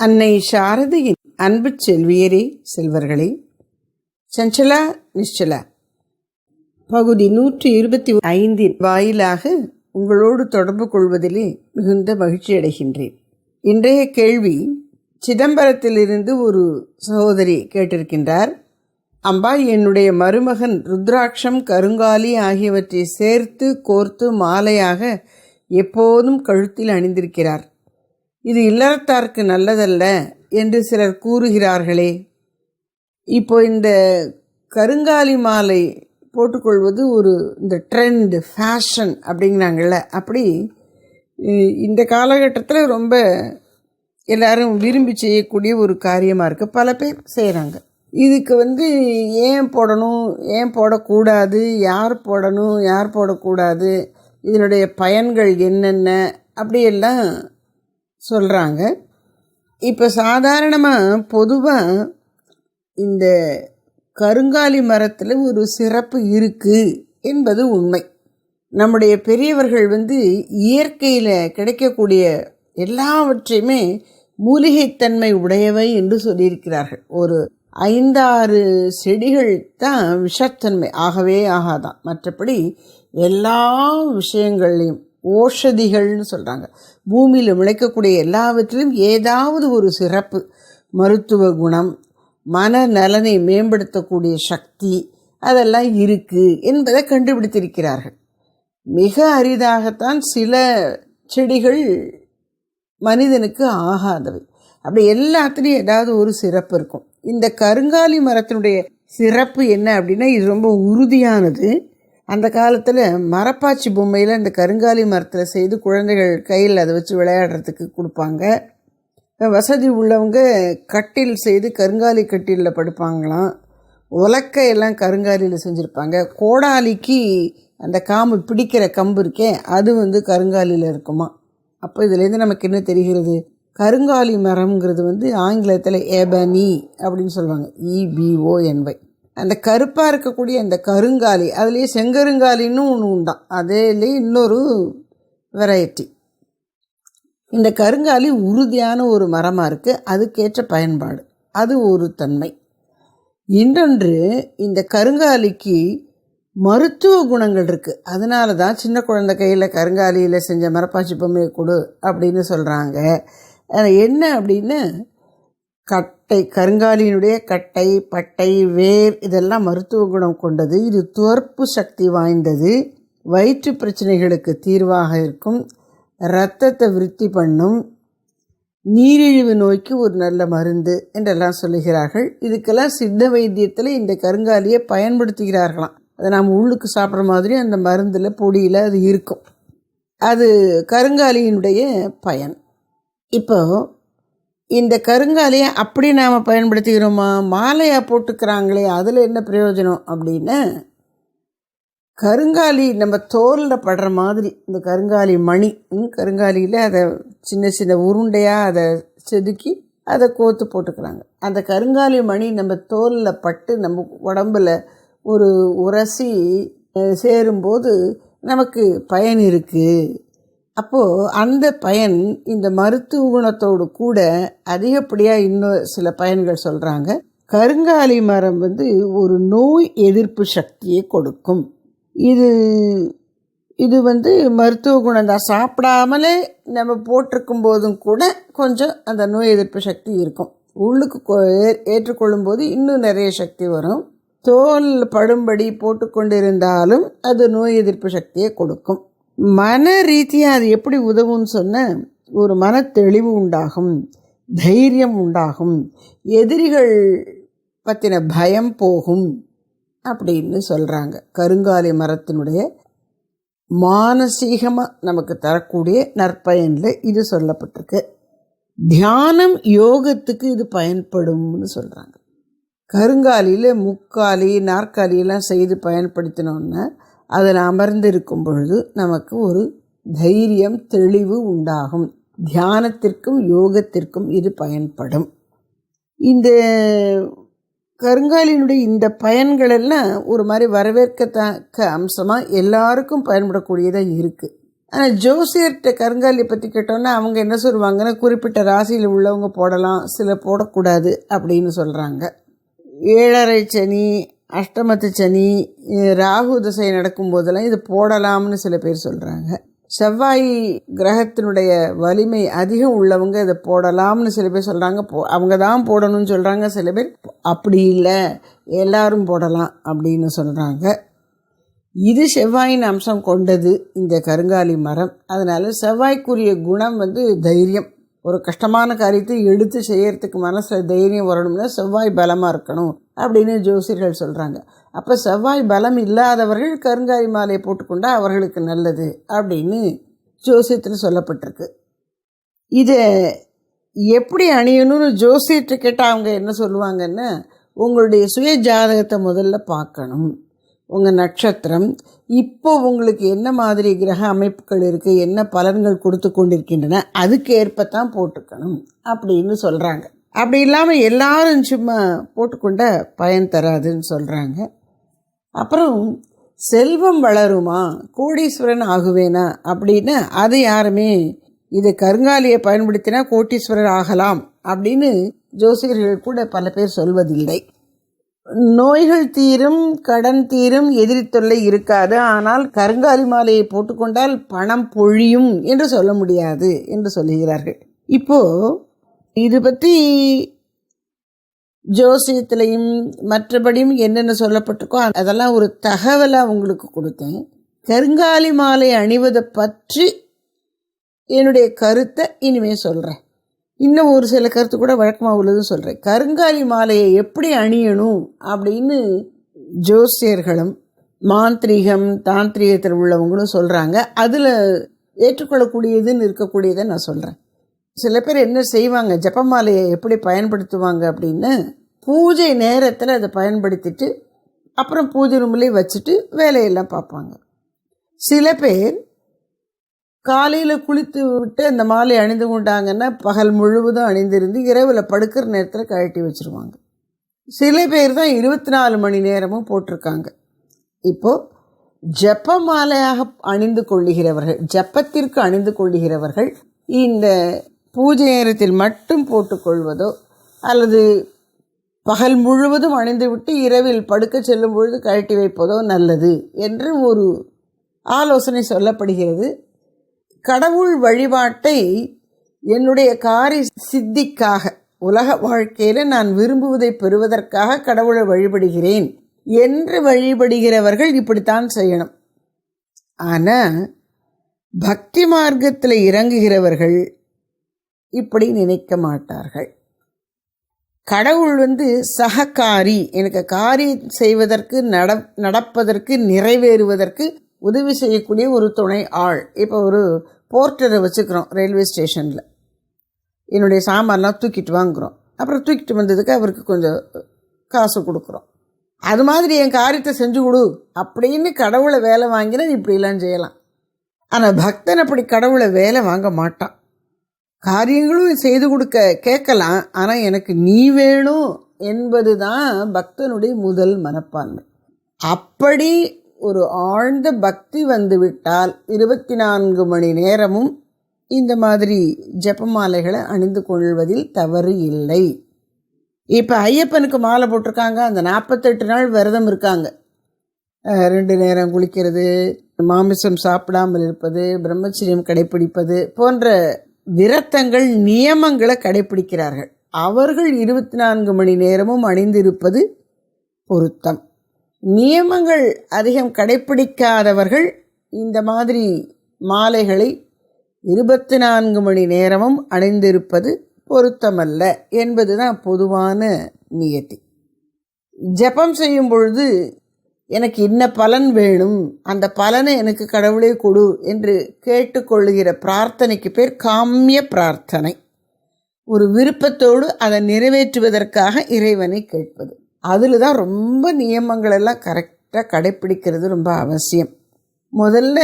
அன்னை சாரதியின் அன்பு செல்வியரே செல்வர்களே சஞ்சலா நிശ്ചலா பகுதி நூற்றி இருபத்தி ஐந்தின் வாயிலாக உங்களோடு தொடர்பு கொள்வதிலே மிகுந்த மகிழ்ச்சி அடைகின்றேன். இன்றைய கேள்வி சிதம்பரத்திலிருந்து ஒரு சகோதரி கேட்டிருக்கின்றார். அம்பா என்னுடைய மருமகன் ருத்ராட்சம் கருங்காலி ஆகியவற்றை சேர்த்து கோர்த்து மாலையாக எப்போதும் கழுத்தில் அணிந்திருக்கிறார். இது இல்லறத்தாருக்கு நல்லதல்ல என்று சிலர் கூறுகிறார்களே. இப்போ இந்த கருங்காலி மாலை போட்டுக்கொள்வது ஒரு இந்த ட்ரெண்ட் ஃபேஷன் அப்படிங்கிறாங்கள அப்படி இந்த காலகட்டத்தில் ரொம்ப எல்லாரும் விரும்பி செய்யக்கூடிய ஒரு காரியமாக இருக்குது பல பேர் செய்கிறாங்க இதுக்கு வந்து ஏன் போடணும் ஏன் போடக்கூடாது யார் போடணும் யார் போடக்கூடாது இதனுடைய பயன்கள் என்னென்ன அப்படியெல்லாம் சொல்கிறாங்க இப்போ சாதாரணமாக பொதுவாக இந்த கருங்காலி மரத்தில் ஒரு சிறப்பு இருக்குது என்பது உண்மை. நம்முடைய பெரியவர்கள் வந்து இயற்கையில் கிடைக்கக்கூடிய எல்லாவற்றையுமே மூலிகைத்தன்மை உடையவை என்று சொல்லியிருக்கிறார்கள். ஒரு ஐந்தாறு செடிகள் தான் விஷத்தன்மை. ஆகவே ஆகாதான். மற்றபடி எல்லா விஷயங்கள்லையும் ஓஷதிகள்னு சொல்கிறாங்க பூமியில் முளைக்கக்கூடிய எல்லாவற்றிலும் ஏதாவது ஒரு சிறப்பு. மருத்துவ குணம் மன நலனை மேம்படுத்தக்கூடிய சக்தி அதெல்லாம் இருக்குது என்பதை கண்டுபிடித்திருக்கிறார்கள். மிக அரிதாகத்தான் சில செடிகள் மனிதனுக்கு ஆகாதவை. அப்படி எல்லாத்துலேயும் ஏதாவது ஒரு சிறப்பு இருக்கும். இந்த கருங்காலி மரத்தினுடைய சிறப்பு என்ன அப்படின்னா இது ரொம்ப உறுதியானது. அந்த காலத்தில் மரப்பாச்சி பொம்மையில் இந்த கருங்காலி மரத்தில் செய்து குழந்தைகள் கையில் அதை வச்சு விளையாடுறதுக்கு கொடுப்பாங்க. வசதி உள்ளவங்க கட்டில் செய்து கருங்காலி கட்டிலில் படுப்பாங்களாம். உலக்கையெல்லாம் கருங்காலியில் செஞ்சுருப்பாங்க. கோடாலிக்கு அந்த காம்பு பிடிக்கிற கம்பு இருக்கே அது வந்து கருங்காலியில் இருக்குமா? அப்போ இதுலேருந்து நமக்கு என்ன தெரிகிறது? கருங்காலி மரம்ங்கிறது வந்து ஆங்கிலத்தில் ஏபனி அப்படின்னு சொல்லுவாங்க. இபிஓஎன்வை அந்த கருப்பாக இருக்கக்கூடிய அந்த கருங்காலி அதுலேயே செங்கருங்காலின்னு ஒன்று உண்டாம் அதேலேயே இன்னொரு வெரைட்டி இந்த கருங்காலி உறுதியான ஒரு மரமாக இருக்குது அதுக்கேற்ற பயன்பாடு. அது ஒரு தன்மை. இன்னொன்று இந்த கருங்காலிக்கு மருத்துவ குணங்கள் இருக்குது அதனால தான் சின்ன குழந்தை கையில் கருங்காலியில் செஞ்ச மரப்பாச்சி பொம்மையை கொடு அப்படின்னு சொல்கிறாங்க என்ன அப்படின்னு கட்டை கருங்காலியினுடைய கட்டை பட்டை வேர் இதெல்லாம் மருத்துவ குணம் கொண்டது. இது துவர்ப்பு சக்தி வாய்ந்தது. வயிற்று பிரச்சனைகளுக்கு தீர்வாக இருக்கும். இரத்தத்தை விருத்தி பண்ணும். நீரிழிவு நோய்க்கு ஒரு நல்ல மருந்து என்றெல்லாம் சொல்லுகிறார்கள். இதுக்கெல்லாம் சித்த வைத்தியத்தில் இந்த கருங்காலியை பயன்படுத்துகிறார்களாம். அதை நாம் உள்ளுக்கு சாப்பிட்ற மாதிரி அந்த மருந்தில் பொடியில் அது இருக்கும். அது கருங்காலியினுடைய பயன். இப்போது இந்த கருங்காலையை அப்படி நாம் பயன்படுத்திக்கிறோமா? மாலையாக போட்டுக்கிறாங்களே அதில் என்ன பிரயோஜனம் அப்படின்னா? கருங்காலி நம்ம தோலில் படுற மாதிரி இந்த கருங்காலி மணி கருங்காலியில் அதை சின்ன சின்ன உருண்டையாக அதை செதுக்கி அதை கோத்து போட்டுக்கிறாங்க. அந்த கருங்காலி மணி நம்ம தோலில் பட்டு நம்ம உடம்பில் ஒரு உரசி சேரும்போது நமக்கு பயன் இருக்குது அப்போது அந்த பயன் இந்த மருத்துவ குணத்தோடு கூட அதிகப்படியாக இன்னும் சில பயன்கள் சொல்கிறாங்க கருங்காலி மரம் வந்து ஒரு நோய் எதிர்ப்பு சக்தியை கொடுக்கும். இது இது வந்து மருத்துவ குணம் தான். சாப்பிடாமலே நம்ம போட்டிருக்கும் போதும் கூட கொஞ்சம் அந்த நோய் எதிர்ப்பு சக்தி இருக்கும். உள்ளுக்கு கொ- ஏற்றுக்கொள்ளும் போது இன்னும் நிறைய சக்தி வரும். தோல் படும்படி போட்டுக்கொண்டிருந்தாலும் அது நோய் எதிர்ப்பு சக்தியை கொடுக்கும். மன ரீதியாக அது எப்படி உதவும்னு சொன்ன ஒரு மன தெளிவு உண்டாகும் தைரியம் உண்டாகும் எதிரிகள் பற்றின பயம் போகும் அப்படின்னு சொல்கிறாங்க கருங்காலி மரத்தினுடைய மானசீகமாக நமக்கு தரக்கூடிய நற்பயனில் இது சொல்லப்பட்டிருக்கு. தியானம் யோகத்துக்கு இது பயன்படும்னு சொல்கிறாங்க கருங்காலியில் முக்காலி நாற்காலியெல்லாம் செய்து பயன்படுத்தினோன்னா அதில் அமர்ந்திருக்கும் பொழுது நமக்கு ஒரு தைரியம் தெளிவு உண்டாகும். தியானத்திற்கும் யோகத்திற்கும் இது பயன்படும். இந்த கருங்காலினுடைய இந்த பயன்களெல்லாம் ஒரு மாதிரி வரவேற்கத்தக்க அம்சமாக எல்லாருக்கும் பயன்படக்கூடியதாக இருக்குது ஆனால் ஜோசியர்கிட்ட கருங்காலியை பற்றி கேட்டோன்னா அவங்க என்ன சொல்லுவாங்கன்னா குறிப்பிட்ட ராசியில் உள்ளவங்க போடலாம் சில போடக்கூடாது அப்படின்னு சொல்கிறாங்க ஏழரை சனி அஷ்டமத்து சனி ராகு தசை நடக்கும்போதெல்லாம் இது போடலாம்னு சில பேர் சொல்கிறாங்க செவ்வாய் கிரகத்தினுடைய வலிமை அதிகம் உள்ளவங்க இதை போடலாம்னு சில பேர் சொல்கிறாங்க போ அவங்க தான் போடணும்னு சொல்கிறாங்க சில பேர் அப்படி இல்லை. எல்லாரும் போடலாம் அப்படின்னு சொல்கிறாங்க இது செவ்வாயின் அம்சம் கொண்டது இந்த கருங்காலி மரம். அதனால் செவ்வாய்க்குரிய குணம் வந்து தைரியம். ஒரு கஷ்டமான காரியத்தை எடுத்து செய்கிறதுக்கு மனசில் தைரியம் வரணும்னா செவ்வாய் பலமாக இருக்கணும் அப்படின்னு ஜோசியர்கள் சொல்கிறாங்க அப்போ செவ்வாய் பலம் இல்லாதவர்கள் கருங்காரி மாலையை போட்டுக்கொண்டா அவர்களுக்கு நல்லது அப்படின்னு ஜோசியத்தில் சொல்லப்பட்டிருக்கு. இதை எப்படி அணியணும்னு ஜோசியத்தை கேட்டால் அவங்க என்ன சொல்லுவாங்கன்னா உங்களுடைய சுய ஜாதகத்தை முதல்ல பார்க்கணும். உங்கள் நட்சத்திரம் இப்போ உங்களுக்கு என்ன மாதிரி கிரக அமைப்புகள் இருக்குது என்ன பலன்கள் கொடுத்து கொண்டிருக்கின்றன அதுக்கு ஏற்பத்தான் போட்டுக்கணும் அப்படின்னு சொல்கிறாங்க அப்படி இல்லாமல் எல்லாரும் சும்மா போட்டுக்கொண்ட பயன் தராதுன்னு சொல்கிறாங்க அப்புறம் செல்வம் வளருமா கோடீஸ்வரன் ஆகுவேனா அப்படின்னு அது யாருமே இது கருங்காலியை பயன்படுத்தினா கோட்டீஸ்வரர் ஆகலாம் அப்படின்னு ஜோசியர்கள் கூட பல பேர் சொல்வதில்லை. நோய்கள் தீரும் கடன் தீரும் எதிரி தொல்லை இருக்காது. ஆனால் கருங்காலி மாலையை போட்டுக்கொண்டால் பணம் பொழியும் என்று சொல்ல முடியாது என்று சொல்லுகிறார்கள். இப்போ இது பற்றி ஜோசியத்திலையும் மற்றபடியும் என்னென்ன சொல்லப்பட்டிருக்கோ அதெல்லாம் ஒரு தகவலாக உங்களுக்கு கொடுத்தேன். கருங்காலி மாலை அணிவதை பற்றி என்னுடைய கருத்தை இனிமேல் சொல்கிறேன் இன்னும் ஒரு சில கருத்து கூட வழக்கமாக உள்ளதுன்னு சொல்கிறேன் கருங்காலி மாலையை எப்படி அணியணும் அப்படின்னு ஜோசியர்களும் மாந்திரிகம் தாந்திரீகத்தில் உள்ளவங்களும் சொல்கிறாங்க அதில் ஏற்றுக்கொள்ளக்கூடியதுன்னு இருக்கக்கூடியதை நான் சொல்கிறேன் சில பேர் என்ன செய்வாங்க? ஜப்பமாலையை எப்படி பயன்படுத்துவாங்க அப்படின்னு பூஜை நேரத்தில் அதை பயன்படுத்திட்டு அப்புறம் பூஜை ரூம்லேயே வச்சுட்டு வேலையெல்லாம் பார்ப்பாங்க. சில பேர் காலையில் குளித்து விட்டு அந்த மாலை அணிந்து கொண்டாங்கன்னா பகல் முழுவதும் அணிந்திருந்து இரவில் படுக்கிற நேரத்தில் கழட்டி வச்சுருவாங்க. சில பேர் தான் இருபத்தி நாலு மணி நேரமும் போட்டிருக்காங்க. இப்போது ஜப்ப மாலையாக அணிந்து கொள்ளுகிறவர்கள் ஜப்பத்திற்கு அணிந்து கொள்ளுகிறவர்கள் இந்த பூஜை நேரத்தில் மட்டும் போட்டுக்கொள்வதோ அல்லது பகல் முழுவதும் அணிந்துவிட்டு இரவில் படுக்க செல்லும் பொழுது கழட்டி வைப்பதோ நல்லது என்று ஒரு ஆலோசனை சொல்லப்படுகிறது. கடவுள் வழிபாட்டை என்னுடைய காரி சித்திக்காக உலக வாழ்க்கையில் நான் விரும்புவதை பெறுவதற்காக கடவுளை வழிபடுகிறேன் என்று வழிபடுகிறவர்கள் இப்படித்தான் செய்யணும். ஆனால் பக்தி மார்க்கத்தில் இறங்குகிறவர்கள் இப்படி நினைக்க மாட்டார்கள். கடவுள் வந்து சககாரி எனக்கு காரியம் செய்வதற்கு நட நடப்பதற்கு நிறைவேறுவதற்கு உதவி செய்யக்கூடிய ஒரு துணை ஆள். இப்போ ஒரு போர்ட்டரை வச்சுக்கிறோம் ரயில்வே ஸ்டேஷனில். என்னுடைய சாமான்லாம் தூக்கிட்டு வாங்குகிறோம் அப்புறம் தூக்கிட்டு வந்ததுக்கு அவருக்கு கொஞ்சம் காசு கொடுக்குறோம். அது மாதிரி என் காரியத்தை செஞ்சு கொடு. அப்படின்னு கடவுளை வேலை வாங்கினா இப்படிலாம் செய்யலாம். ஆனால் பக்தன் அப்படி கடவுளை வேலை வாங்க மாட்டான். காரியங்களும் செய்து கொடுக்க கேட்கலாம். ஆனால் எனக்கு நீ வேணும் என்பது தான் பக்தனுடைய முதல் மனப்பான்மை. அப்படி ஒரு ஆழ்ந்த பக்தி வந்துவிட்டால் இருபத்தி நான்கு மணி நேரமும் இந்த மாதிரி ஜெபமாலைகளை அணிந்து கொள்வதில் தவறு இல்லை. இப்போ ஐயப்பனுக்கு மாலை போட்டிருக்காங்க அந்த நாற்பத்தெட்டு நாள் விரதம் இருக்காங்க. ரெண்டு நேரம் குளிக்கிறது மாமிசம் சாப்பிடாமல் இருப்பது பிரம்மச்சரியம் கடைப்பிடிப்பது போன்ற விரத்தங்கள் நியமங்களை கடைப்பிடிக்கிறார்கள் அவர்கள் இருபத்தி நான்கு மணி நேரமும் அணிந்திருப்பது பொருத்தம். நியமங்கள் அதிகம் கடைப்பிடிக்காதவர்கள் இந்த மாதிரி மாலைகளை இருபத்தி நான்கு மணி நேரமும் அணிந்திருப்பது பொருத்தமல்ல என்பதுதான் பொதுவான நியத்தி. ஜெபம் செய்யும் பொழுது எனக்கு இன்ன பலன் வேணும்? அந்த பலனை எனக்கு கடவுளே கொடு என்று கேட்டுக்கொள்ளுகிற பிரார்த்தனைக்கு பேர் காமிய பிரார்த்தனை. ஒரு விருப்பத்தோடு அதை நிறைவேற்றுவதற்காக இறைவனை கேட்பது. அதில் தான் ரொம்ப நியமங்கள் எல்லாம் கரெக்டாக கடைப்பிடிக்கிறது ரொம்ப அவசியம். முதல்ல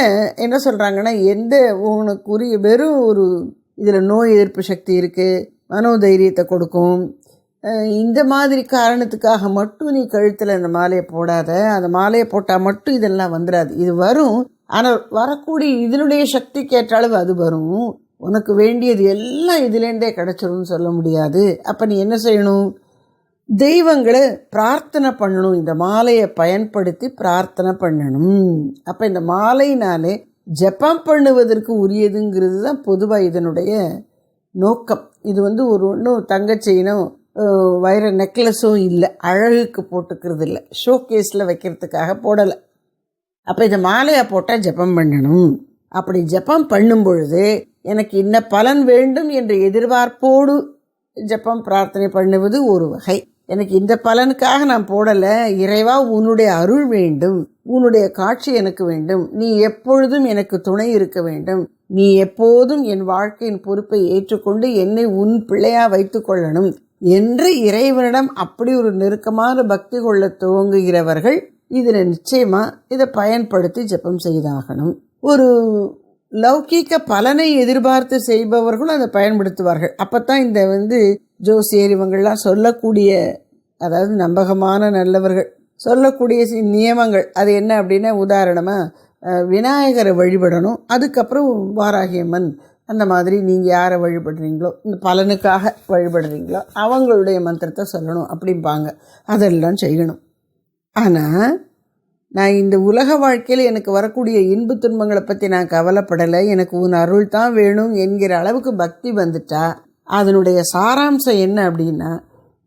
என்ன சொல்கிறாங்கன்னா எந்த உனக்குரிய வெறும் ஒரு இதில் நோய் எதிர்ப்பு சக்தி இருக்குது மனோதைரியத்தை கொடுக்கும். இந்த மாதிரி காரணத்துக்காக மட்டும் நீ கழுத்தில் இந்த மாலையை போடாத. அந்த மாலையை போட்டால் மட்டும் இதெல்லாம் வந்துடாது இது வரும். ஆனால் வரக்கூடிய இதனுடைய சக்தி கேட்டாலும் அளவு அது வரும். உனக்கு வேண்டியது எல்லாம் இதுலேருந்தே கிடச்சிரும்னு சொல்ல முடியாது. அப்போ நீ என்ன செய்யணும்? தெய்வங்களை பிரார்த்தனை பண்ணணும். இந்த மாலையை பயன்படுத்தி பிரார்த்தனை பண்ணணும். அப்போ இந்த மாலையினாலே ஜெபம் பண்ணுவதற்கு உரியதுங்கிறது தான் பொதுவாக இதனுடைய நோக்கம். இது வந்து ஒரு ஒன்றும் தங்கச்செயினும் வைர நெக்லஸும் இல்லை. அழகுக்கு போட்டுக்கிறது இல்லை. ஷோ கேஸில் வைக்கிறதுக்காக போடலை. அப்போ இந்த மாலையை போட்டால் ஜெபம் பண்ணணும். அப்படி ஜெபம் பண்ணும் பொழுது எனக்கு இன்ன பலன் வேண்டும் என்ற எதிர்பார்ப்போடு ஜெபம் பிரார்த்தனை பண்ணுவது ஒரு வகை. எனக்கு இந்த பலனுக்காக நான் போடலை. இறைவா உன்னுடைய அருள் வேண்டும். உன்னுடைய காட்சி எனக்கு வேண்டும். நீ எப்பொழுதும் எனக்கு துணை இருக்க வேண்டும். நீ எப்போதும் என் வாழ்க்கையின் பொறுப்பை ஏற்றுக்கொண்டு என்னை உன் பிள்ளையா வைத்து கொள்ளணும். என்று இறைவனிடம் அப்படி ஒரு நெருக்கமான பக்தி கொள்ள துவங்குகிறவர்கள் இதில் நிச்சயமாக இதை பயன்படுத்தி ஜெபம் செய்தாகணும். ஒரு லௌகீக பலனை எதிர்பார்த்து செய்பவர்களும் அதை பயன்படுத்துவார்கள். அப்போ தான் இந்த வந்து ஜோசியர் இவங்கள்லாம் சொல்லக்கூடிய அதாவது நம்பகமான நல்லவர்கள் சொல்லக்கூடிய நியமங்கள் அது என்ன அப்படின்னா உதாரணமாக விநாயகரை வழிபடணும் அதுக்கப்புறம் வாராகியம்மன் அந்த மாதிரி நீங்கள் யாரை வழிபடுறீங்களோ இந்த பலனுக்காக வழிபடுறீங்களோ அவங்களுடைய மந்திரத்தை சொல்லணும் அப்படிம்பாங்க. அதெல்லாம் செய்யணும். ஆனால் நான் இந்த உலக வாழ்க்கையில் எனக்கு வரக்கூடிய இன்பு துன்பங்களை பற்றி நான் கவலைப்படலை. எனக்கு உன் அருள் தான் வேணும் என்கிற அளவுக்கு பக்தி வந்துட்டா அதனுடைய சாராம்சம் என்ன அப்படின்னா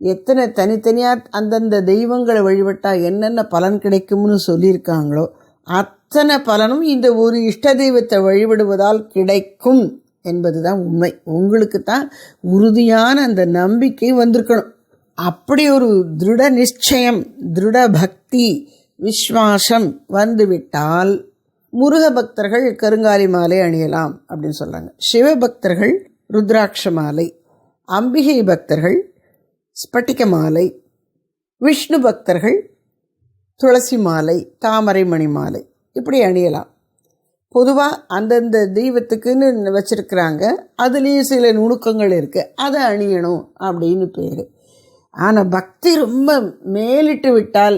எத்தனை தனித்தனியாக அந்தந்த தெய்வங்களை வழிபட்டால் என்னென்ன பலன் கிடைக்கும்னு சொல்லியிருக்காங்களோ அத்தனை பலனும் இந்த ஒரு இஷ்ட தெய்வத்தை வழிபடுவதால் கிடைக்கும் என்பது தான் உண்மை. உங்களுக்கு தான் உறுதியான அந்த நம்பிக்கை வந்திருக்கணும். அப்படி ஒரு திருட நிச்சயம் திருட பக்தி விஸ்வாசம் வந்துவிட்டால் முருக பக்தர்கள் கருங்காலி மாலை அணியலாம் அப்படின்னு சொல்கிறாங்க சிவபக்தர்கள் ருத்ராட்ச மாலை அம்பிகை பக்தர்கள் ஸ்பட்டிக மாலை விஷ்ணு பக்தர்கள் துளசி மாலை தாமரை மணி மாலை. இப்படி அணியலாம். பொதுவாக அந்தந்த தெய்வத்துக்குன்னு வச்சுருக்குறாங்க. அதுலேயும் சில நுணுக்கங்கள் இருக்குது அதை அணியணும் அப்படின்னு பேர். ஆனால் பக்தி ரொம்ப மேலிட்டு விட்டால்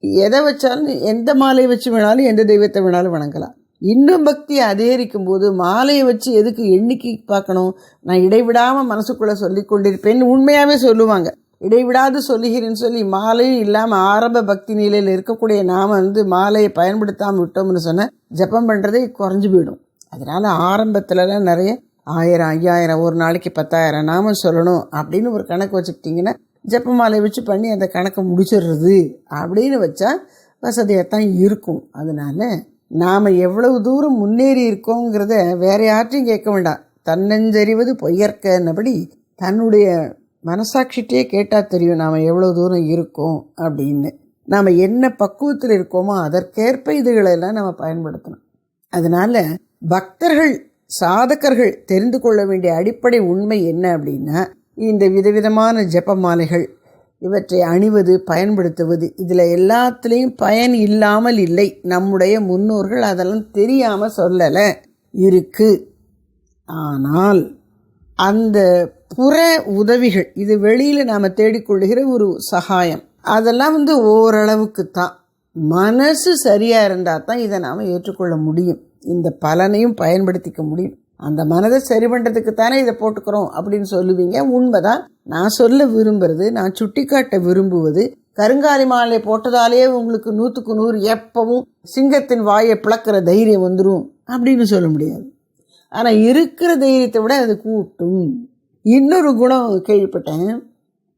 எதை வச்சாலும் எந்த மாலை வச்சு வேணாலும் எந்த தெய்வத்தை வேணாலும் வணங்கலாம். இன்னும் பக்தி அதிகரிக்கும் போது மாலையை வச்சு எதுக்கு எண்ணிக்கை பார்க்கணும்? நான் இடைவிடாமல் மனசுக்குள்ளே சொல்லி கொண்டிருப்பேன்னு உண்மையாகவே சொல்லுவாங்க. இடைவிடாது சொல்லுகிறேன்னு சொல்லி மாலையும் இல்லாமல் ஆரம்ப பக்தி நிலையில் இருக்கக்கூடிய நாம் வந்து மாலையை பயன்படுத்தாமல் விட்டோம்னு சொன்னால் ஜெபம் பண்ணுறதே குறைஞ்சு போயிடும். அதனால் ஆரம்பத்துலலாம் நிறைய ஆயிரம் ஐயாயிரம் ஒரு நாளைக்கு பத்தாயிரம் நாம சொல்லணும் அப்படின்னு ஒரு கணக்கு வச்சுக்கிட்டிங்கன்னா ஜெபமாலை வச்சு பண்ணி அந்த கணக்கை முடிச்சிடுறது அப்படின்னு வச்சா வசதியாக தான் இருக்கும். அதனால் நாம் எவ்வளவு தூரம் முன்னேறி இருக்கோங்கிறத வேற யார்ட்டையும் கேட்க வேண்டாம். தன்னஞ்சறிவது பொய்யற்கன்னபடி தன்னுடைய மனசாட்சிட்டே கேட்டால் தெரியும் நாம் எவ்வளோ தூரம் இருக்கோம் அப்படின்னு. நாம் என்ன பக்குவத்தில் இருக்கோமோ அதற்கேற்ப இதுகளெல்லாம் நம்ம பயன்படுத்தணும். அதனால பக்தர்கள் சாதகர்கள் தெரிந்து கொள்ள வேண்டிய அடிப்படை உண்மை என்ன அப்படின்னா இந்த விதவிதமான ஜெபமாலைகள் இவற்றை அணிவது பயன்படுத்துவது இதில் எல்லாத்துலேயும் பயன் இல்லாமல் இல்லை. நம்முடைய முன்னோர்கள் அதெல்லாம் தெரியாமல் சொல்லலை. இருக்கு. ஆனால் அந்த புற உதவிகள் இது வெளியில் நாம் தேடிக்கொள்கிற ஒரு சகாயம். அதெல்லாம் வந்து ஓரளவுக்கு தான் மனசு சரியாக இருந்தால் தான் இதை நாம் ஏற்றுக்கொள்ள முடியும். இந்த பலனையும் பயன்படுத்திக்க முடியும். அந்த மனதை சரி பண்ணுறதுக்கு தானே இதை போட்டுக்கிறோம் அப்படின்னு சொல்லுவீங்க. உண்மைதான். நான் சொல்ல விரும்புறது நான் சுட்டிக்காட்ட விரும்புவது கருங்காலி மாலை போட்டதாலேயே உங்களுக்கு நூற்றுக்கு நூறு எப்பவும் சிங்கத்தின் வாயை பிளக்கிற தைரியம் வந்துடும் அப்படின்னு சொல்ல முடியாது. ஆனால் இருக்கிற தைரியத்தை விட அது கூட்டும். இன்னொரு குணம் கேள்விப்பட்டேன்.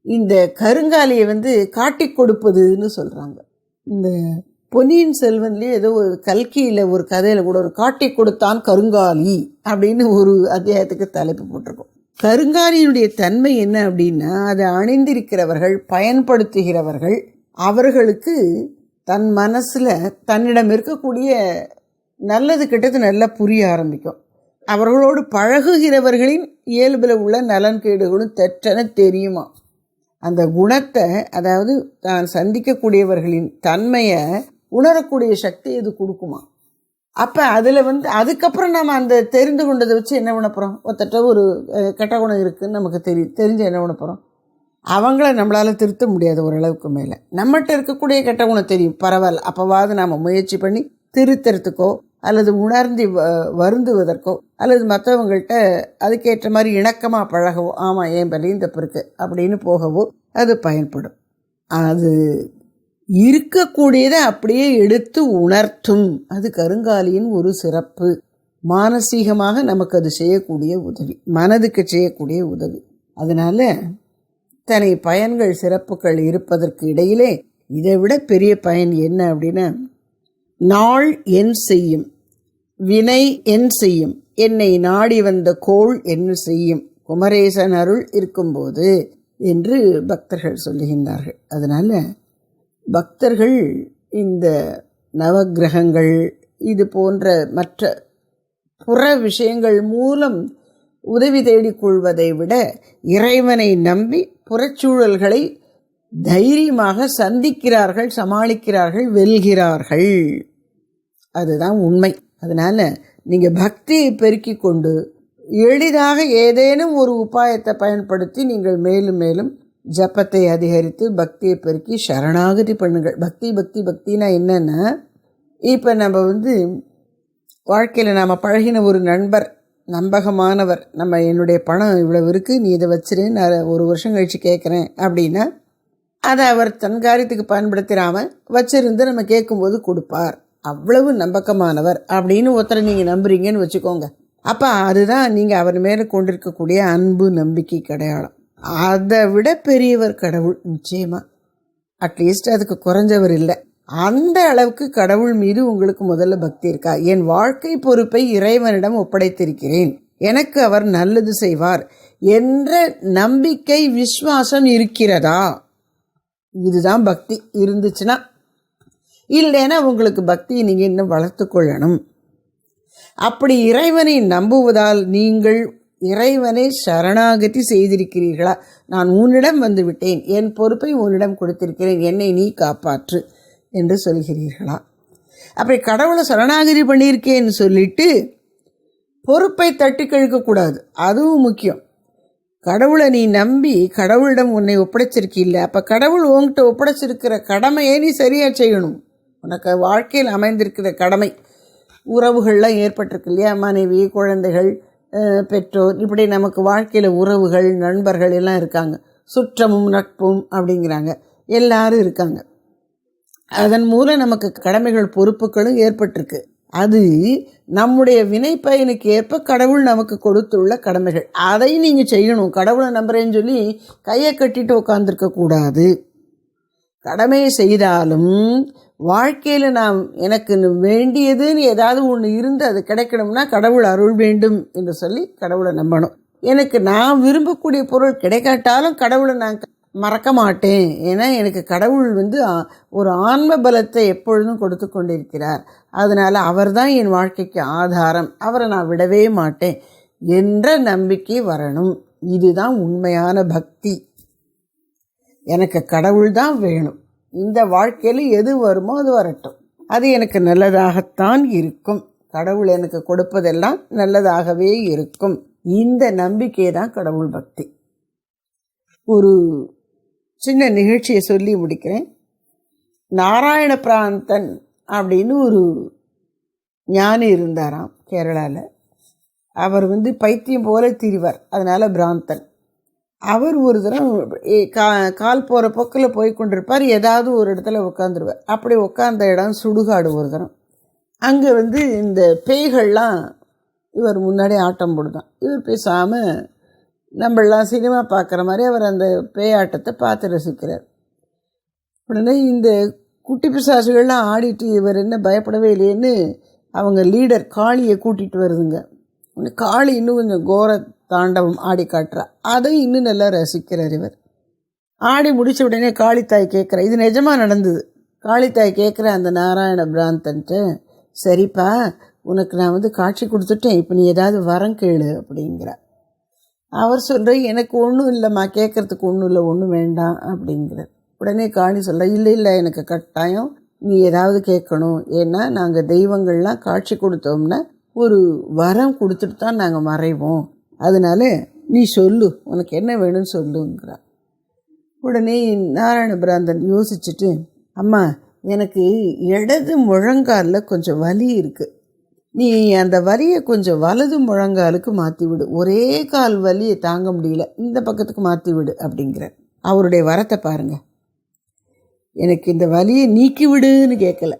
இந்த கருங்காலியை வந்து காட்டி கொடுப்பதுன்னு சொல்கிறாங்க இந்த பொன்னியின் செல்வன்லேயே ஏதோ ஒரு கல்கியில் ஒரு கதையில் கூட ஒரு காட்டி கொடுத்தான் கருங்காலி அப்படின்னு ஒரு அத்தியாயத்துக்கு தலைப்பு போட்டிருக்கோம். கருங்காலியினுடைய தன்மை என்ன அப்படின்னா அதை அணிந்திருக்கிறவர்கள் பயன்படுத்துகிறவர்கள் அவர்களுக்கு தன் மனசில் தன்னிடம் இருக்கக்கூடிய நல்லது கெட்டது நல்லா புரிய ஆரம்பிக்கும். அவர்களோடு பழகுகிறவர்களின் இயல்பில் உள்ள நலன்கேடுகளும் தெற்றன தெரியுமா? அந்த குணத்தை அதாவது தான் சந்திக்கக்கூடியவர்களின் தன்மையை உணரக்கூடிய சக்தி இது கொடுக்குமா? அப்போ அதில் வந்து அதுக்கப்புறம் நம்ம அந்த தெரிந்து கொண்டதை வச்சு என்ன பண்ண போகிறோம் ஒருத்தட்ட ஒரு கெட்ட குணம் இருக்குதுன்னு நமக்கு தெரியும் தெரிஞ்சு என்ன பண்ண போகிறோம் அவங்கள நம்மளால் திருத்த முடியாது ஓரளவுக்கு மேலே. நம்மகிட்ட இருக்கக்கூடிய கெட்ட குணம் தெரியும். பரவாயில்ல. அப்போவாவது நாம் முயற்சி பண்ணி திருத்தறதுக்கோ அல்லது உணர்ந்து வ- வருந்துவதற்கோ அல்லது மற்றவங்கள்ட்ட அதுக்கேற்ற மாதிரி இணக்கமாக பழகவோ ஆமாம் ஏன் பலி இந்த பிறகு அப்படின்னு போகவோ அது பயன்படும். அது இருக்கக்கூடியதை அப்படியே எடுத்து உணர்த்தும். அது கருங்காலியின் ஒரு சிறப்பு. மானசீகமாக நமக்கு அது செய்யக்கூடிய உதவி. மனதுக்கு செய்யக்கூடிய உதவி. அதனால இத்தனை பயன்கள் சிறப்புகள் இருப்பதற்கு இடையிலே இதை விட பெரிய பயன் என்ன அப்படின்னா நாள் என் செய்யும் வினை என் செய்யும் என்னை நாடி வந்த கோள் என்ன செய்யும் குமரேசன் அருள் இருக்கும்போது என்று பக்தர்கள் சொல்லுகின்றார்கள். அதனால பக்தர்கள் இந்த நவக்கிரகங்கள் இது போன்ற மற்ற புற விஷயங்கள் மூலம் உதவி தேடிக்கொள்வதை விட இறைவனை நம்பி புறச்சூழல்களை தைரியமாக சந்திக்கிறார்கள் சமாளிக்கிறார்கள் வெல்கிறார்கள். அதுதான் உண்மை. அதனால் நீங்கள் பக்தியை பெருக்கி கொண்டு எளிதாக ஏதேனும் ஒரு உபாயத்தை பயன்படுத்தி நீங்கள் மேலும் மேலும் ஜப்பத்தை அதிகரித்து பக்தியை பெருக்கி சரணாகதி பண்ணுங்கள். பக்தி பக்தி பக்தினா என்னென்னா இப்போ நம்ம வந்து வாழ்க்கையில் நாம் பழகின ஒரு நண்பர் நம்பகமானவர் நம்ம என்னுடைய பணம் இவ்வளவு இருக்குது நீ இதை வச்சிரு நான் ஒரு வருஷம் கழித்து கேட்குறேன் அப்படின்னா அதை அவர் தன் காரியத்துக்கு பயன்படுத்திடாமல் வச்சிருந்து நம்ம கேட்கும்போது கொடுப்பார். அவ்வளவு நம்பகமானவர் அப்படின்னு ஒருத்தரை நீங்கள் நம்புறீங்கன்னு வச்சுக்கோங்க. அப்போ அதுதான் நீங்கள் அவர் மேலே கொண்டிருக்கக்கூடிய அன்பு நம்பிக்கை கிடையாளம் அதை விட பெரியவர் கடவுள் நிச்சயமாக அட்லீஸ்ட் அதுக்கு குறைஞ்சவர் இல்லை. அந்த அளவுக்கு கடவுள் மீது உங்களுக்கு முதல்ல பக்தி இருக்கா? என் வாழ்க்கை பொறுப்பை இறைவனிடம் ஒப்படைத்திருக்கிறேன். எனக்கு அவர் நல்லது செய்வார் என்ற நம்பிக்கை விசுவாசம் இருக்கிறதா? இதுதான் பக்தி. இருந்துச்சுன்னா இல்லைன்னா உங்களுக்கு பக்தியை நீங்கள் இன்னும் வளர்த்து கொள்ளணும். அப்படி இறைவனை நம்புவதால் நீங்கள் இறைவனை சரணாகதி செய்திருக்கிறீர்களா? நான் உன்னிடம் வந்து விட்டேன் என் பொறுப்பை உன்னிடம் கொடுத்திருக்கிறேன். என்னை நீ காப்பாற்று என்று சொல்கிறீர்களா? அப்படி கடவுளை சரணாகதி பண்ணியிருக்கேன்னு சொல்லிட்டு பொறுப்பை தட்டி கழிக்கக்கூடாது அதுவும் முக்கியம். கடவுளை நீ நம்பி கடவுளிடம் உன்னை ஒப்படைச்சிருக்கில்ல. அப்போ கடவுள் உன்கிட்ட ஒப்படைச்சிருக்கிற கடமையை நீ சரியாக செய்யணும். உனக்கு வாழ்க்கையில் அமைந்திருக்கிற கடமை. உறவுகள்லாம் ஏற்பட்டிருக்கு இல்லையா? மனைவி குழந்தைகள் பெற்றோர் இப்படி நமக்கு வாழ்க்கையில் உறவுகள் நண்பர்கள் எல்லாம் இருக்காங்க. சுற்றமும் நட்பும் அப்படிங்கிறாங்க. எல்லாரும் இருக்காங்க. அதன் மூலம் நமக்கு கடமைகள் பொறுப்புகளும் ஏற்பட்டிருக்கு. அது நம்முடைய வினை பயனுக்கு ஏற்ப கடவுள் நமக்கு கொடுத்துள்ள கடமைகள். அதை நீங்கள் செய்யணும். கடவுளை நம்புறேன்னு சொல்லி கையை கட்டிட்டு உட்காந்துருக்க கூடாது. கடமையை செய்தாலும் வாழ்க்கையில் நாம் எனக்கு வேண்டியதுன்னு ஏதாவது ஒன்று இருந்து அது கிடைக்கணும்னா கடவுள் அருள் வேண்டும் என்று சொல்லி கடவுளை நம்பணும். எனக்கு நான் விரும்பக்கூடிய பொருள் கிடைக்காட்டாலும் கடவுளை நான் மறக்க மாட்டேன். ஏன்னா எனக்கு கடவுள் வந்து ஒரு ஆன்ம பலத்தை எப்பொழுதும் கொடுத்து கொண்டிருக்கிறார். அதனால் அவர் தான் என் வாழ்க்கைக்கு ஆதாரம். அவரை நான் விடவே மாட்டேன் என்ற நம்பிக்கை வரணும். இதுதான் உண்மையான பக்தி. எனக்கு கடவுள் தான் வேணும். இந்த வாழ்க்கையில் எது வருமோ அது வரட்டும். அது எனக்கு நல்லதாகத்தான் இருக்கும். கடவுள் எனக்கு கொடுப்பதெல்லாம் நல்லதாகவே இருக்கும். இந்த நம்பிக்கை தான் கடவுள் பக்தி. ஒரு சின்ன நிகழ்ச்சியை சொல்லி முடிக்கிறேன். நாராயண பிராந்தன் அப்படின்னு ஒரு ஞானி இருந்தாராம் கேரளாவில் அவர் வந்து பைத்தியம் போல திரிவார். அதனால் பிராந்தன். அவர் ஒரு தரம் கா கால் போகிற போக்கில் போய் கொண்டிருப்பார். ஏதாவது ஒரு இடத்துல உட்காந்துருவார் அப்படி உட்காந்த இடம் சுடுகாடு ஒரு தரம். அங்கே வந்து இந்த பேய்கள்லாம் இவர் முன்னாடி ஆட்டம் போடுதான். இவர் பேசாமல் நம்மளாம் சினிமா பார்க்குற மாதிரி அவர் அந்த பேயாட்டத்தை பார்த்து ரசிக்கிறார். உடனே இந்த குட்டி பிசாசுகள்லாம் ஆடிட்டு இவர் என்ன பயப்படவே இல்லையேன்னு அவங்க லீடர் காளியை கூட்டிகிட்டு வருதுங்க. காளி இன்னும் கொஞ்சம் கோர தாண்டவம் ஆடி காட்டுறா. அதை இன்னும் நல்லா ரசிக்கிறார் இவர். ஆடி முடிச்ச உடனே காளித்தாய் கேட்குற இது நிஜமாக நடந்தது? காளித்தாய் கேட்குற அந்த நாராயண பிராந்தன்ட்டு சரிப்பா உனக்கு நான் வந்து காட்சி கொடுத்துட்டேன் இப்போ நீ ஏதாவது வரம் கேளு அப்படிங்கிற. அவர் சொல்கிற எனக்கு ஒன்றும் இல்லைம்மா கேட்கறதுக்கு ஒன்றும் இல்லை ஒன்றும் வேண்டாம் அப்படிங்கிறார். உடனே காளி சொல்கிற இல்லை இல்லை எனக்கு கட்டாயம் நீ ஏதாவது கேட்கணும். ஏன்னா நாங்கள் தெய்வங்கள்லாம் காட்சி கொடுத்தோம்னா ஒரு வரம் கொடுத்துட்டு தான் நாங்கள் மறைவோம். அதனால நீ சொல்லு உனக்கு என்ன வேணும்னு சொல்லுங்கிறா உடனே நாராயண பிராந்தன் யோசிச்சுட்டு அம்மா எனக்கு இடது முழங்காலில் கொஞ்சம் வலி இருக்குது நீ அந்த வலியை கொஞ்சம் வலது முழங்காலுக்கு மாற்றி விடு ஒரே கால் வலியை தாங்க முடியல. இந்த பக்கத்துக்கு மாற்றி விடு அப்படிங்கிற அவருடைய வரத்தை பாருங்கள் எனக்கு இந்த வலியை நீக்கி விடுன்னு கேட்கல.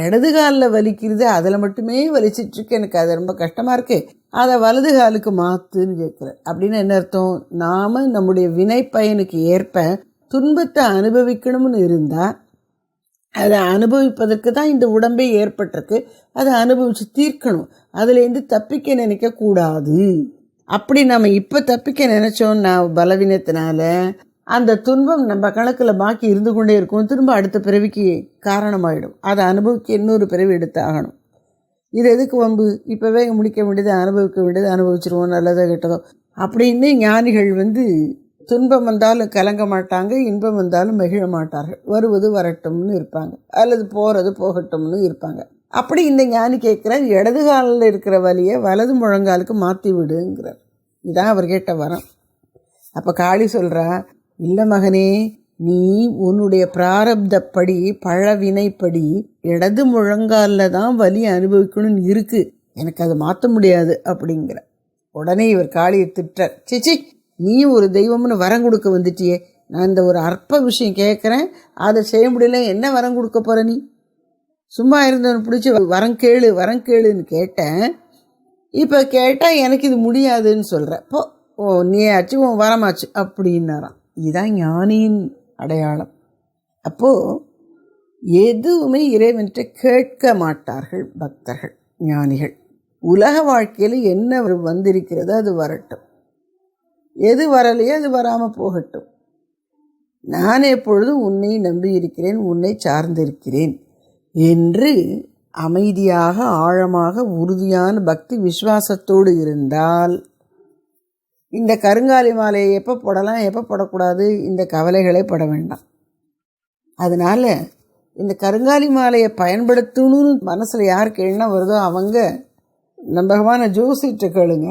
இடது காலில் வலிக்கிறது அதில் மட்டுமே வலிச்சிட்ருக்கு எனக்கு அது ரொம்ப கஷ்டமாக இருக்கு. அதை வலது காலுக்கு மாற்றுன்னு கேட்குறார் அப்படின்னு என்ன அர்த்தம்? நாம் நம்முடைய வினை பயனுக்கு ஏற்ப துன்பத்தை அனுபவிக்கணும்னு இருந்தால் அதை அனுபவிப்பதற்கு தான் இந்த உடம்பே ஏற்பட்டிருக்கு. அதை அனுபவித்து தீர்க்கணும். அதுலேருந்து தப்பிக்க நினைக்கக்கூடாது. அப்படி நம்ம இப்போ தப்பிக்க நினச்சோன்னா பலவீனத்தினால அந்த துன்பம் நம்ம கணக்கில் பாக்கி இருந்து கொண்டே இருக்கும். திரும்ப அடுத்த பிறவிக்கு காரணமாயிடும். அதை அனுபவிக்க இன்னொரு பிறவி எடுத்து ஆகணும் இது எதுக்கு வம்பு? இப்போவே முடிக்க வேண்டியது அனுபவிக்க வேண்டியது அனுபவிச்சிருவோம். நல்லதோ கெட்டதோ. அப்படின்னு ஞானிகள் வந்து துன்பம் வந்தாலும் கலங்க மாட்டாங்க இன்பம் வந்தாலும் மகிழ மாட்டார்கள். வருவது வரட்டும்னு இருப்பாங்க. அல்லது போகிறது போகட்டும்னு இருப்பாங்க. அப்படி இந்த ஞானி கேட்குறார் இடது காலில் இருக்கிற வழியை வலது முழங்காலுக்கு மாற்றி விடுங்கிறார். இதான் அவர் கேட்ட வரம். அப்போ காளி சொல்கிறா இல்லை மகனே நீ உன்னுடைய பிராரப்தப்படி பழவினைப்படி இடது முழங்காலில் தான் வலி அனுபவிக்கணும்னு இருக்கு. எனக்கு அதை மாற்ற முடியாது அப்படிங்கிற. உடனே இவர் காளியை திட்டார் சிச்சி நீ ஒரு தெய்வம்னு வரம் கொடுக்க வந்துட்டியே. நான் இந்த ஒரு அற்ப விஷயம் கேட்குறேன் அதை செய்ய முடியல என்ன வரம் கொடுக்க போகிற நீ? சும்மா இருந்தவன் பிடிச்சி வரம் கேளு வரம் கேளுன்னு கேட்டேன். இப்போ கேட்டால் எனக்கு இது முடியாதுன்னு சொல்கிற போ ஓ நீ ஆச்சு உன் வரமாச்சு அப்படின்னாராம். இதுதான் ஞானியின் அடையாளம். அப்போது எதுவுமே இறைவன்கிட்ட கேட்க மாட்டார்கள் பக்தர்கள் ஞானிகள். உலக வாழ்க்கையில் என்ன வந்திருக்கிறதோ அது வரட்டும். எது வரலையோ அது வராமல் போகட்டும். நான் எப்பொழுதும் உன்னை நம்பி இருக்கிறேன் உன்னை சார்ந்திருக்கிறேன் என்று அமைதியாக ஆழமாக உறுதியான பக்தி விசுவாசத்தோடு இருந்தால் இந்த கருங்காலி மாலையை எப்போ போடலாம் எப்போ போடக்கூடாது இந்த கவலைகளே பட வேண்டாம். அதனால் இந்த கருங்காலி மாலையை பயன்படுத்தணும்னு மனசில் யாருக்கு எண்ணம் வருதோ அவங்க நம்பகமான ஜோசிட்டு கேளுங்க.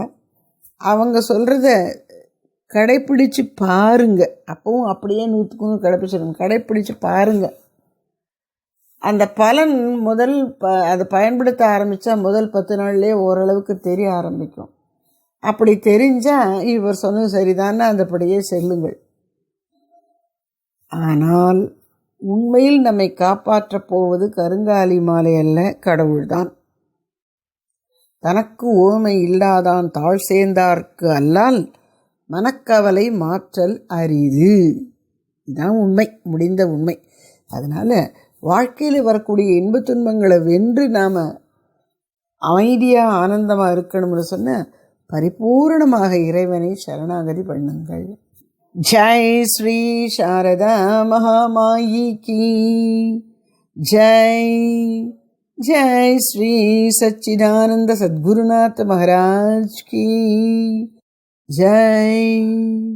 அவங்க சொல்கிறத கடைப்பிடிச்சு பாருங்க. அப்பவும் அப்படியே நூற்றுக்கும் கடைப்பிடிச்சிருங்க. கடைப்பிடிச்சு பாருங்க. அந்த பலன் முதல் ப அதை பயன்படுத்த ஆரம்பித்தா முதல் பத்து நாள்லேயே ஓரளவுக்கு தெரிய ஆரம்பிக்கும். அப்படி தெரிஞ்சால் இவர் சொன்னது சரிதானே அந்தபடியே செல்லுங்கள். ஆனால் உண்மையில் நம்மை காப்பாற்றப் போவது கருங்காலி மாலை அல்ல கடவுள்தான். தனக்கு ஓமை இல்லாதான் தாழ் சேர்ந்தார்க்கு அல்லால் மனக்கவலை மாற்றல் அரிது. இதுதான் உண்மை முடிந்த உண்மை. அதனால் வாழ்க்கையில் வரக்கூடிய இன்ப துன்பங்களை வென்று நாம் அமைதியாக ஆனந்தமாக இருக்கணும்னு சொன்ன பரிபூரணமாக இறைவனை சரணாகதி பண்ணுங்கள். ஜெய் ஸ்ரீ சாரதா மகாமாயி கி ஜெய் ஜெய் ஸ்ரீ சச்சிதானந்த சத்குருநாத் மகாராஜ் கி. ஜெய்.